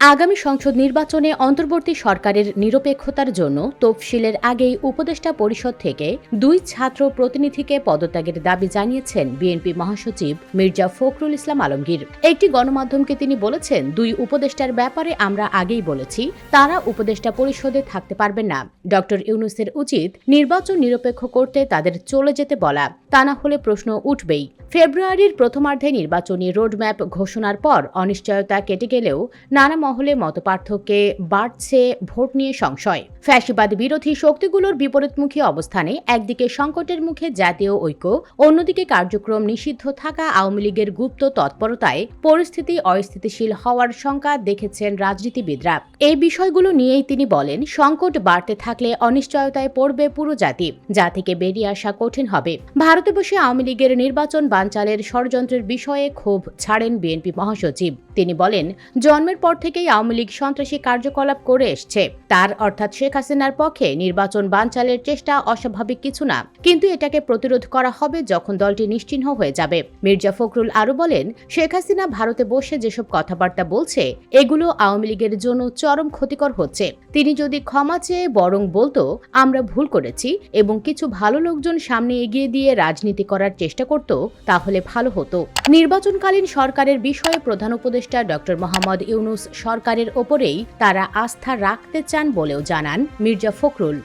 আগামী সংসদ নির্বাচনে অন্তর্বর্তী সরকারের নিরপেক্ষতার জন্য তফসিলের আগেই উপদেষ্টা পরিষদ থেকে দুই ছাত্র প্রতিনিধিকে পদত্যাগের দাবি জানিয়েছেন বিএনপি মহাসচিব মির্জা ফখরুল ইসলাম আলমগীর। একটি গণমাধ্যমকে তিনি বলেছেন, দুই উপদেষ্টার ব্যাপারে আমরা আগেই বলেছি, তারা উপদেষ্টা পরিষদে থাকতে পারবেন না। ডক্টর ইউনুসের উচিত নির্বাচন নিরপেক্ষ করতে তাদের চলে যেতে বলা। তা না হলে প্রশ্ন উঠবেই। ফেব্রুয়ারির প্রথমার্ধে নির্বাচনী রোডম্যাপ ঘোষণার পর অনিশ্চয়তা কেটে গেলেও নানা মহলে মতপার্থক্যে বাড়ছে ভোট নিয়ে সংশয়। ফ্যাসিবাদ বিরোধী শক্তিগুলোর বিপরীতমুখী অবস্থানে একদিকে সংকটের মুখে জাতীয় ঐক্য, অন্যদিকে কার্যক্রম নিষিদ্ধ থাকা আওয়ামী লীগের গুপ্ত তৎপরতায় পরিস্থিতি অস্থিতিশীল হওয়ার শঙ্কা দেখেছেন রাজনীতিবিদরা। এই বিষয়গুলো নিয়েই তিনি বলেন, সংকট বাড়তে থাকলে অনিশ্চয়তায় পড়বে পুরো জাতি, যা থেকে বেরিয়ে আসা কঠিন হবে। ভারতে বসে আওয়ামী লীগের নির্বাচন বানচালের ষড়যন্ত্রের বিষয়ে ক্ষোভ ছাড়েন বিএনপি মহাসচিব। তিনি বলেন, জন্মের পর থেকেই আওয়ামী লীগ সন্ত্রাসী কার্যকলাপ করে এসছে। তার অর্থাৎ শেখ হাসিনার পক্ষে নির্বাচন বানচালের চেষ্টা অস্বাভাবিক কিছু না। কিন্তু এটাকে প্রতিরোধ করা হবে যখন দলটি নিশ্চিহ্ন হয়ে যাবে। মির্জা ফখরুল আরও বলেন, শেখ হাসিনা ভারতে বসে যেসব কথাবার্তা বলছে, এগুলো আওয়ামী লীগের জন্য চরম ক্ষতিকর হচ্ছে। তিনি যদি ক্ষমা চেয়ে বরং বলতো, আমরা ভুল করেছি এবং কিছু ভালো লোকজন সামনে এগিয়ে দিয়ে রাজনীতি করার চেষ্টা করত, তাহলে ভালো হতো। নির্বাচনকালীন সরকারের বিষয়ে প্রধান উপদেষ্টা ডক্টর মোহাম্মদ ইউনুস সরকারের ওপরেই তারা আস্থা রাখতে চান বলেও জানান মির্জা ফখরুল।